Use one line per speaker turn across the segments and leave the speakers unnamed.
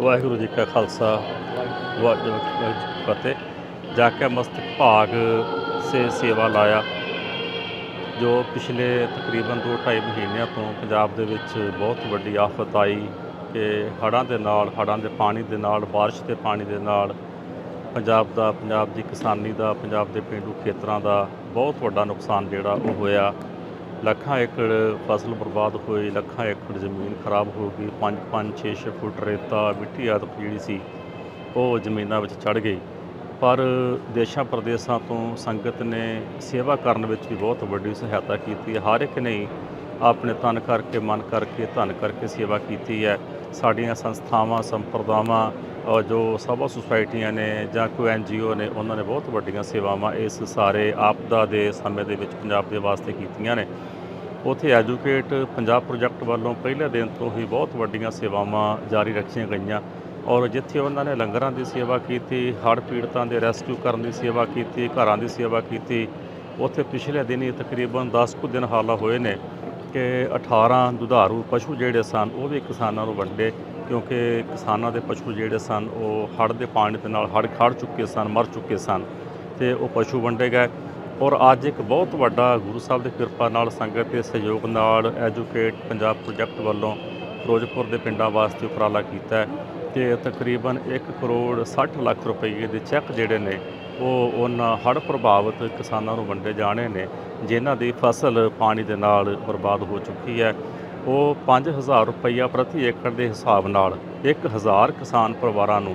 ਵਾਹਿਗੁਰੂ ਜੀ ਕਾ ਖਾਲਸਾ, ਵਾਹਿਗੁਰੂ ਜੀ ਕੀ ਫਤਿਹ। ਜਾ ਕੇ ਮਸਤਕ ਭਾਗ ਸੇ ਸੇਵਾ ਲਾਇਆ, ਜੋ ਪਿਛਲੇ ਤਕਰੀਬਨ 2.5 ਮਹੀਨਿਆਂ ਤੋਂ ਪੰਜਾਬ ਦੇ ਵਿੱਚ ਬਹੁਤ ਵੱਡੀ ਆਫਤ ਆਈ ਕਿ ਹੜ੍ਹਾਂ ਦੇ ਨਾਲ, ਹੜ੍ਹਾਂ ਦੇ ਪਾਣੀ ਦੇ ਨਾਲ, ਬਾਰਿਸ਼ ਦੇ ਪਾਣੀ ਦੇ ਨਾਲ ਪੰਜਾਬ ਦਾ, ਪੰਜਾਬ ਦੀ ਕਿਸਾਨੀ ਦਾ, ਪੰਜਾਬ ਦੇ ਪਿੰਡੂ ਖੇਤਰਾਂ ਦਾ ਬਹੁਤ ਵੱਡਾ ਨੁਕਸਾਨ ਜਿਹੜਾ ਉਹ ਹੋਇਆ। ਲੱਖਾਂ ਏਕੜ ਫਸਲ ਬਰਬਾਦ ਹੋਈ ਲੱਖਾਂ ਏਕੜ ਜ਼ਮੀਨ ਖਰਾਬ ਹੋ ਗਈ 5 5 6 6 ਫੁੱਟ ਰੇਤਾ, ਮਿੱਟੀ ਆਦਿ ਜਿਹੜੀ ਸੀ, ਉਹ ਜ਼ਮੀਨਾਂ ਵਿੱਚ ਚੜ ਗਈ। ਪਰ ਦੇਸ਼ਾਂ ਪ੍ਰਦੇਸ਼ਾਂ ਤੋਂ ਸੰਗਤ ਨੇ ਸੇਵਾ ਕਰਨ ਵਿੱਚ ਵੀ ਬਹੁਤ ਵੱਡੀ ਸਹਾਇਤਾ ਕੀਤੀ। ਹਰ ਇੱਕ ਨੇ ਆਪਣੇ ਤਨ ਕਰਕੇ, ਮਨ ਕਰਕੇ, ਧਨ ਕਰਕੇ ਸੇਵਾ ਕੀਤੀ ਹੈ। ਸਾਡੀਆਂ ਸੰਸਥਾਵਾਂ, ਸੰਪਰਦਾਵਾਂ ਜੋ ਸਭਾ ਸੁਸਾਇਟੀਆਂ ਨੇ ਜਾਂ ਕੋਈ ਐਨਜੀਓ ਨੇ, ਉਹਨਾਂ ਨੇ ਬਹੁਤ ਵੱਡੀਆਂ ਸੇਵਾਵਾਂ ਇਸ ਸਾਰੇ ਆਪਦਾ ਦੇ ਸਮੇਂ ਦੇ ਵਿੱਚ ਪੰਜਾਬ ਦੇ ਵਾਸਤੇ ਕੀਤੀਆਂ ਨੇ। ਉਥੇ ਐਜੂਕੇਟ ਪੰਜਾਬ ਪ੍ਰੋਜੈਕਟ ਵੱਲੋਂ ਪਹਿਲੇ ਦਿਨ ਤੋਂ ਹੀ ਬਹੁਤ ਵੱਡੀਆਂ ਸੇਵਾਵਾਂ ਜਾਰੀ ਰੱਖੀਆਂ ਗਈਆਂ। ਔਰ ਜਿੱਥੇ ਉਹਨਾਂ ਨੇ ਲੰਗਰਾਂ ਦੀ ਸੇਵਾ ਕੀਤੀ, ਹੜ੍ਹ ਪੀੜਤਾਂ ਦੇ ਰੈਸਕਿਊ ਕਰਨ ਦੀ ਸੇਵਾ ਕੀਤੀ, ਘਰਾਂ ਦੀ ਸੇਵਾ ਕੀਤੀ, ਉਥੇ ਪਿਛਲੇ ਦਿਨ ਹੀ ਤਕਰੀਬਨ 10 ਕੁ ਦਿਨ ਹਾਲਾ ਹੋਏ ਨੇ ਕਿ 18 ਦੁਧਾਰੂ ਪਸ਼ੂ ਜਿਹੜੇ ਸਨ, ਉਹ ਵੀ ਕਿਸਾਨਾਂ ਨੂੰ ਵੰਡੇ। ਕਿਉਂਕਿ ਕਿਸਾਨਾਂ ਦੇ ਪਸ਼ੂ ਜਿਹੜੇ ਸਨ, ਉਹ ਹੜ੍ਹ ਦੇ ਪਾਣੀ ਦੇ ਨਾਲ ਹੜ੍ਹ ਖੜ ਚੁੱਕੇ ਸਨ, ਮਰ ਚੁੱਕੇ ਸਨ ਤੇ ਉਹ ਪਸ਼ੂ ਵੰਡੇ ਗਏ ਔਰ ਅੱਜ ਇੱਕ ਬਹੁਤ ਵੱਡਾ ਗੁਰੂ ਸਾਹਿਬ ਦੀ ਕਿਰਪਾ ਨਾਲ ਸੰਗਤ ਦੇ ਸਹਿਯੋਗ ਨਾਲ ਐਜੂਕੇਟ ਪੰਜਾਬ ਪ੍ਰੋਜੈਕਟ ਵੱਲੋਂ ਫਿਰੋਜ਼ਪੁਰ ਦੇ ਪਿੰਡਾਂ ਵਾਸਤੇ ਉਪਰਾਲਾ ਕੀਤਾ ਹੈ ਤੇ ਤਕਰੀਬਨ 1 ਕਰੋੜ 60 ਲੱਖ ਰੁਪਏ ਦੇ ਚੈੱਕ ਜਿਹੜੇ ਨੇ, ਉਹ ਉਹਨਾਂ ਹੜ੍ਹ ਪ੍ਰਭਾਵਿਤ ਕਿਸਾਨਾਂ ਨੂੰ ਵੰਡੇ ਜਾਣੇ ਨੇ, ਜਿਨ੍ਹਾਂ ਦੀ ਫਸਲ ਪਾਣੀ ਦੇ ਨਾਲ ਬਰਬਾਦ ਹੋ ਚੁੱਕੀ ਹੈ। ਉਹ 5000 ਰੁਪਈਆ ਪ੍ਰਤੀ ਏਕੜ ਦੇ ਹਿਸਾਬ ਨਾਲ 1000 ਕਿਸਾਨ ਪਰਿਵਾਰਾਂ ਨੂੰ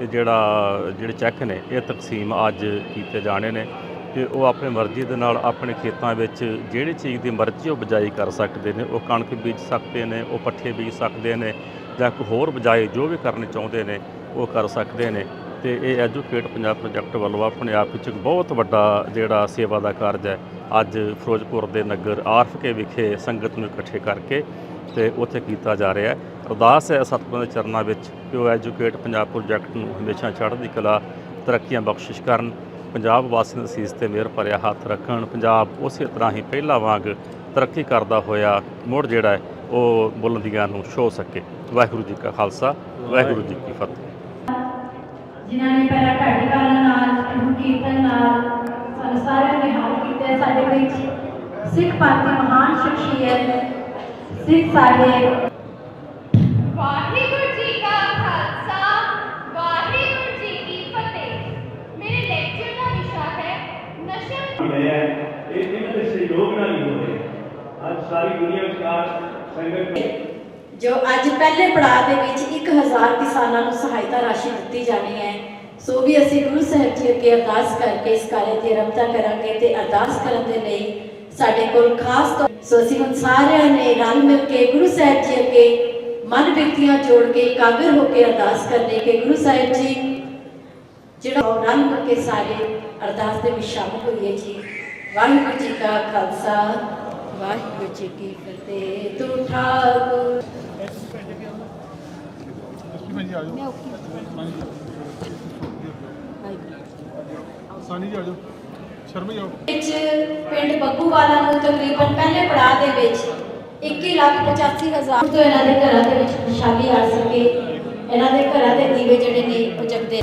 ਇਹ ਜਿਹੜਾ, ਜਿਹੜੇ ਚੈੱਕ ਨੇ, ਇਹ ਤਕਸੀਮ ਅੱਜ ਕੀਤੇ ਜਾਣੇ ਨੇ ਤੇ ਉਹ ਆਪਣੇ ਮਰਜ਼ੀ ਦੇ ਨਾਲ ਆਪਣੇ ਖੇਤਾਂ ਵਿੱਚ ਜਿਹੜੀ ਚੀਜ਼ ਦੀ ਮਰਜ਼ੀ ਉਹ ਬਜਾਈ ਕਰ ਸਕਦੇ ਨੇ, ਉਹ ਕਣਕ ਬੀਜ ਸਕਦੇ ਨੇ, ਉਹ ਪੱਠੇ ਬੀਜ ਸਕਦੇ ਨੇ ਜਾਂ ਕੋਈ ਹੋਰ ਬਜਾਈ ਜੋ ਵੀ ਕਰਨੀ ਚਾਹੁੰਦੇ ਨੇ ਉਹ ਕਰ ਸਕਦੇ ਨੇ। ਤੇ ਇਹ ਐਜੂਕੇਟ ਪੰਜਾਬ ਪ੍ਰੋਜੈਕਟ ਵੱਲੋਂ ਆਪਣੇ ਆਪ ਵਿੱਚ ਇੱਕ ਬਹੁਤ ਵੱਡਾ ਜਿਹੜਾ ਸੇਵਾ ਦਾ ਕਾਰਜ ਹੈ, ਅੱਜ ਫਿਰੋਜ਼ਪੁਰ ਦੇ ਨਗਰ ਆਰਫਕੇ ਵਿਖੇ ਸੰਗਤ ਨੂੰ ਇਕੱਠੇ ਕਰਕੇ ਤੇ ਉੱਥੇ ਕੀਤਾ ਜਾ ਰਿਹਾ ਹੈ। ਅਰਦਾਸ ਹੈ ਸਤਿਗੁਰਾਂ ਦੇ ਚਰਨਾਂ ਵਿੱਚ ਕਿ ਉਹ ਐਜੂਕੇਟ ਪੰਜਾਬ ਪ੍ਰੋਜੈਕਟ ਨੂੰ ਹਮੇਸ਼ਾ ਚੜ੍ਹਦੀ ਕਲਾ, ਤਰੱਕੀਆਂ ਬਖਸ਼ਿਸ਼ ਕਰਨ, ਪੰਜਾਬ ਵਾਸੀਆਂ ਦੀ ਸੀਸ ਤੇ ਮਿਹਰ ਭਰਿਆ ਹੱਥ ਰੱਖਣ, ਪੰਜਾਬ ਉਸੇ ਤਰ੍ਹਾਂ ਹੀ ਪਹਿਲਾਂ ਵਾਂਗ ਤਰੱਕੀ ਕਰਦਾ ਹੋਇਆ ਮੁੜ ਜਿਹੜਾ ਹੈ, ਉਹ ਬੁਲੰਦੀਆਂ ਨੂੰ ਛੋ ਸਕੇ। ਵਾਹਿਗੁਰੂ ਜੀ ਕਾ ਖਾਲਸਾ, ਵਾਹਿਗੁਰੂ ਜੀ ਕੀ ਫਤਿਹ।
ਜਿਨ੍ਹਾਂ ਨੇ ਪਹਿਲਾਂ ਢਾਡੀ ਵਾਲਾ ਨਾਲ ਇਹਨੂੰ ਕੀਰਤਨ ਨਾਲ ਸਾਨੂੰ ਸਾਰਿਆਂ ਨੂੰ ਨਿਹਾਲ ਕੀਤਾ ਸਾਡੇ ਵਿੱਚ ਸਿੱਖ ਪੰਥ ਦੀ ਮਹਾਨ ਸ਼ਖਸੀਅਤ ਸਿੱਖ ਸਾਹਿਬ
ਵਾਹਿਗੁਰੂ ਜੀ ਕਾ ਖਾਲਸਾ ਵਾਹਿਗੁਰੂ ਜੀ ਕੀ ਫਤਿਹ ਮੇਰੇ ਲੈਕਚਰ ਦਾ ਵਿਸ਼ਾ ਹੈ ਨਸ਼ਾ
ਹੋਇਆ ਹੈ। ਇਹ ਇਹਨਾਂ ਦੇ ਸਹਿਯੋਗ ਨਾਲ ਹੀ ਹੋ ਰਿਹਾ ਅੱਜ ਸਾਰੀ ਦੁਨੀਆ ਵਿਚਕਾਰ ਸੰਗਤ
ਜੋ ਅੱਜ ਪਹਿਲੇ ਪੜਾਅ ਦੇ ਵਿੱਚ 1000 ਕਿਸਾਨਾਂ ਨੂੰ ਸਹਾਇਤਾ ਰਾਸ਼ੀ ਦਿੱਤੀ ਜਾਣੀ ਹੈ, ਸੋ ਵੀ ਅਸੀਂ ਗੁਰੂ ਸਾਹਿਬ ਜੀ ਅੱਗੇ ਅਰਦਾਸ ਕਰਕੇ ਇਸ ਕਾਰਜ ਦੀ ਆਰੰਭਤਾ ਕਰਾਂਗੇ ਤੇ ਅਰਦਾਸ ਕਰਨ ਦੇ ਲਈ ਸਾਡੇ ਕੋਲ ਖਾਸ ਤੌਰ ਸੋ ਅਸੀਂ ਹੁਣ ਸਾਰਿਆਂ ਨੇ ਰਲ ਮਿਲ ਕੇ ਗੁਰੂ ਸਾਹਿਬ ਜੀ ਅੱਗੇ ਮਨ ਬਿਰਤੀਆਂ ਜੋੜ ਕੇ ਇਕਾਗਰ ਹੋ ਕੇ ਅਰਦਾਸ ਕਰਨੇ ਕਿ ਗੁਰੂ ਸਾਹਿਬ ਜੀ, ਜਿਹੜਾ ਉਹ ਰਲ ਮਿਲ ਕੇ ਸਾਰੇ ਅਰਦਾਸ ਦੇ ਵਿੱਚ ਸ਼ਾਮਲ ਹੋਈਏ ਜੀ। ਵਾਹਿਗੁਰੂ ਜੀ ਕਾ ਖਾਲਸਾ। ਵਾਹਿਗੁਰੂ ਜੀ ਕੀ ਫਤਿਹ ਤੂੰ ਠਾਕੁਰ।
ਸਾਨੀ ਜੀ ਆ ਜਾਓ। ਸ਼ਰਮਾ ਜੀ ਆਓ
ਵਿੱਚ ਪਿੰਡ ਬੱਗੂਵਾਲਾ ਨੂੰ ਤਕਰੀਬਨ ਪਹਿਲੇ ਪੜਾਅ ਦੇ ਵਿੱਚ 21 ਲੱਖ 85 ਹਜ਼ਾਰ ਤੋਂ ਇਹਨਾਂ ਦੇ ਘਰਾਂ ਦੇ ਵਿੱਚ ਖੁਸ਼ਹਾਲੀ ਆ ਸਕੇ। ਇਹਨਾਂ ਦੇ ਘਰਾਂ ਦੇ ਦੀਵੇ ਜਿਹੜੇ ਨੇ ਉਹ ਜਗਦੇ